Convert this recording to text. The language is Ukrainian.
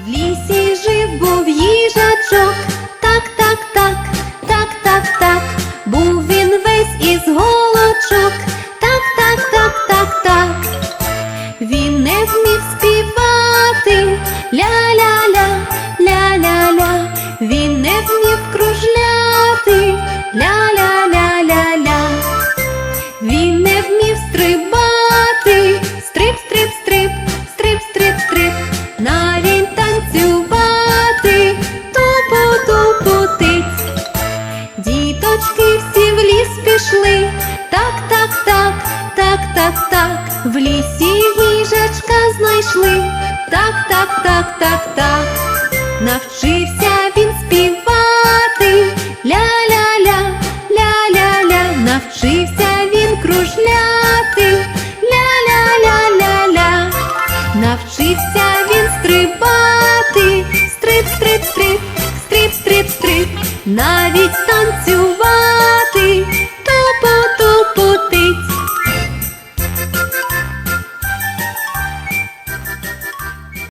В лісі жив був їжачок, так, так, так, так, так, так. Був він весь із голочок, так, так, так, так, так. Він не вмів співати ля-ля-ля, ля-ля-ля. Він не вмів кружляти лісі їжачка знайшли, так, так, так, так, так, навчився він співати, ля-ля-ля, ля-ля-ля, навчився він кружляти, ля-ля-ля-ля-ля, навчився він стрибати, стрип, стрип, стрип, стрип, стрип, стрип, навіть танцювати,